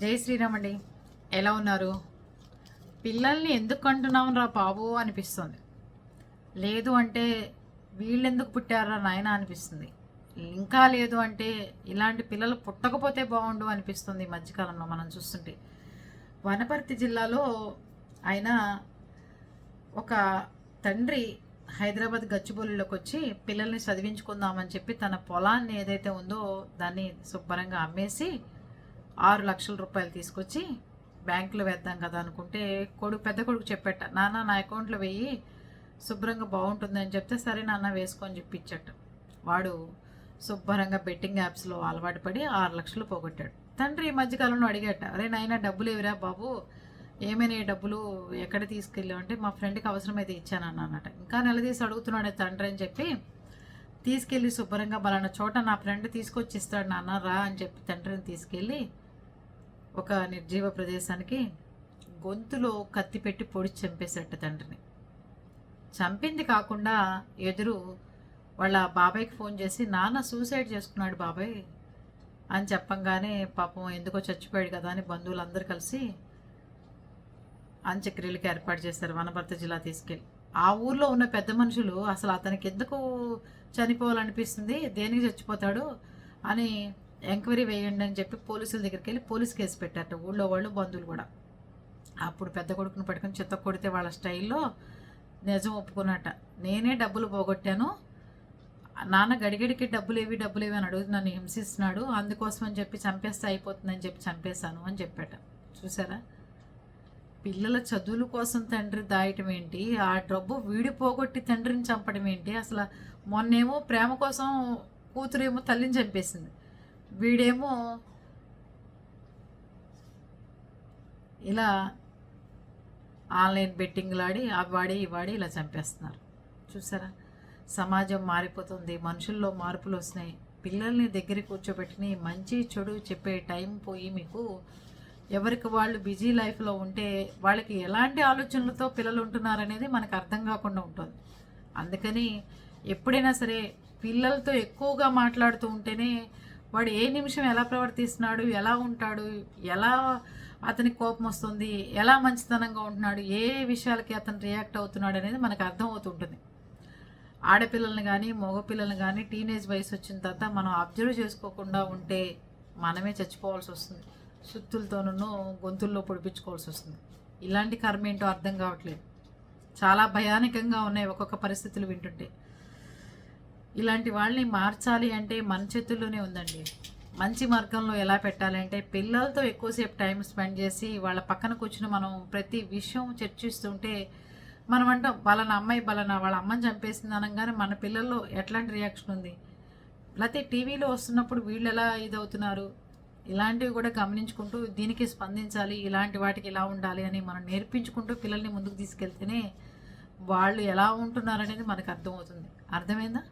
జై శ్రీరామ్ అండి. ఎలా ఉన్నారు? పిల్లల్ని ఎందుకు అంటున్నాం రా బాబు అనిపిస్తుంది. లేదు అంటే వీళ్ళెందుకు పుట్టారా నాయన అనిపిస్తుంది. ఇంకా లేదు అంటే ఇలాంటి పిల్లలు పుట్టకపోతే బాగుండు అనిపిస్తుంది ఈ మధ్యకాలంలో మనం చూస్తుంటే. వనపర్తి జిల్లాలో ఆయన ఒక తండ్రి హైదరాబాద్ గచ్చిబౌలిలోకి వచ్చి పిల్లల్ని చదివించుకుందామని చెప్పి తన పొలాన్ని ఏదైతే ఉందో దాన్ని శుభ్రంగా అమ్మేసి ఆరు లక్షల రూపాయలు తీసుకొచ్చి బ్యాంకులో వేద్దాం కదా అనుకుంటే కొడుకు పెద్ద కొడుకు చెప్పేట నాన్న నా అకౌంట్లో వెయ్యి శుభ్రంగా బాగుంటుంది అని చెప్తే సరే నాన్న వేసుకొని చెప్పించట వాడు శుభ్రంగా బెట్టింగ్ యాప్స్లో అలవాటు పడి ఆరు లక్షలు పోగొట్టాడు. తండ్రి ఈ మధ్యకాలంలో అడిగాట అరే నాయన డబ్బులు ఏవిరా బాబు? ఏమైనా డబ్బులు ఎక్కడ తీసుకెళ్ళావు? అంటే మా ఫ్రెండ్కి అవసరమైతే ఇచ్చానన్న అన్నమాట ఇంకా నిలదీసి అడుగుతున్నాడే తండ్రి అని చెప్పి తీసుకెళ్ళి శుభ్రంగా బలానా చోట నా ఫ్రెండ్ తీసుకొచ్చి ఇస్తాడు నాన్న రా అని చెప్పి తండ్రిని తీసుకెళ్ళి ఒక నిర్జీవ ప్రదేశానికి గొంతులో కత్తి పెట్టి పొడి చంపేశాట తండ్రిని. చంపింది కాకుండా ఎదురు వాళ్ళ బాబాయ్కి ఫోన్ చేసి నాన్న సూసైడ్ చేసుకున్నాడు బాబాయ్ అని చెప్పంగానే పాపం ఎందుకో చచ్చిపోయాడు కదా అని బంధువులందరూ కలిసి అంత్యక్రియలకు ఏర్పాటు చేశారు వనభర్త జిల్లా తీసుకెళ్ళి. ఆ ఊర్లో ఉన్న పెద్ద మనుషులు అసలు అతనికి ఎందుకు చనిపోవాలనిపిస్తుంది? దేనికి చచ్చిపోతాడు? అని ఎంక్వైరీ వేయండి అని చెప్పి పోలీసుల దగ్గరికి వెళ్ళి పోలీస్ కేసు పెట్టారట ఊళ్ళో వాళ్ళు బంధువులు కూడా. అప్పుడు పెద్ద కొడుకుని పట్టుకొని చెత్త కొడితే వాళ్ళ స్టైల్లో నిజం ఒప్పుకున్నట్ట. నేనే డబ్బులు పోగొట్టాను నాన్న గడిగడికి డబ్బులు ఏవి డబ్బులు ఏవి అని అడుగుతూ నన్ను హింసిస్తున్నాడు అందుకోసం అని చెప్పి చంపేస్తే అయిపోతుందని చెప్పి చంపేశాను అని చెప్పాట. చూసారా? పిల్లల చదువుల కోసం తండ్రి దాయటం ఏంటి? ఆ డబ్బు వీడి పోగొట్టి తండ్రిని చంపడం ఏంటి? అసలు మొన్నేమో ప్రేమ కోసం కూతురేమో తల్లిని చంపేసింది. వీడేమో ఇలా ఆన్లైన్ బెట్టింగ్లు ఆడి వాడి వాడి ఇలా చంపేస్తున్నారు. చూసారా? సమాజం మారిపోతుంది మనుషుల్లో మార్పులు వస్తున్నాయి. పిల్లల్ని దగ్గర కూర్చోబెట్టుని మంచి చెడు చెప్పే టైం పోయి మీకు ఎవరికి వాళ్ళు బిజీ లైఫ్లో ఉంటే వాళ్ళకి ఎలాంటి ఆలోచనలతో పిల్లలు ఉంటున్నారనేది మనకు అర్థం కాకుండా ఉంటుంది. అందుకని ఎప్పుడైనా సరే పిల్లలతో ఎక్కువగా మాట్లాడుతూ ఉంటేనే వాడు ఏ నిమిషం ఎలా ప్రవర్తిస్తున్నాడు ఎలా ఉంటాడు ఎలా అతనికి కోపం వస్తుంది ఎలా మంచితనంగా ఉంటున్నాడు ఏ విషయాలకి అతను రియాక్ట్ అవుతున్నాడు అనేది మనకు అర్థం అవుతుంటుంది ఆడపిల్లల్ని కానీ మగపిల్లల్ని కానీ టీనేజ్ వయసు వచ్చిన తర్వాత మనం అబ్జర్వ్ చేసుకోకుండా ఉంటే మనమే చచ్చిపోవాల్సి వస్తుంది. సుత్తులతోనూ గొంతుల్లో పొడిపించుకోవాల్సి వస్తుంది. ఇలాంటి కర్మ ఏంటో అర్థం కావట్లేదు. చాలా భయానకంగా ఉన్నాయి ఒక్కొక్క పరిస్థితులు వింటుంటే. ఇలాంటి వాళ్ళని మార్చాలి అంటే మన చేతుల్లోనే ఉందండి. మంచి మార్గంలో ఎలా పెట్టాలంటే పిల్లలతో ఎక్కువసేపు టైం స్పెండ్ చేసి వాళ్ళ పక్కన కూర్చుని మనం ప్రతి విషయం చర్చిస్తుంటే మనం అంటాం బలన అమ్మాయి బలన వాళ్ళ అమ్మని చంపేసింది అనగానే మన పిల్లల్లో ఎట్లాంటి రియాక్షన్ ఉంది? లేకపోతే టీవీలో వస్తున్నప్పుడు వీళ్ళు ఎలా ఇదవుతున్నారు? ఇలాంటివి కూడా గమనించుకుంటూ దీనికి స్పందించాలి ఇలాంటి వాటికి ఇలా ఉండాలి అని మనం నేర్పించుకుంటూ పిల్లల్ని ముందుకు తీసుకెళ్తేనే వాళ్ళు ఎలా ఉంటున్నారనేది మనకు అర్థమవుతుంది. అర్థమైందా?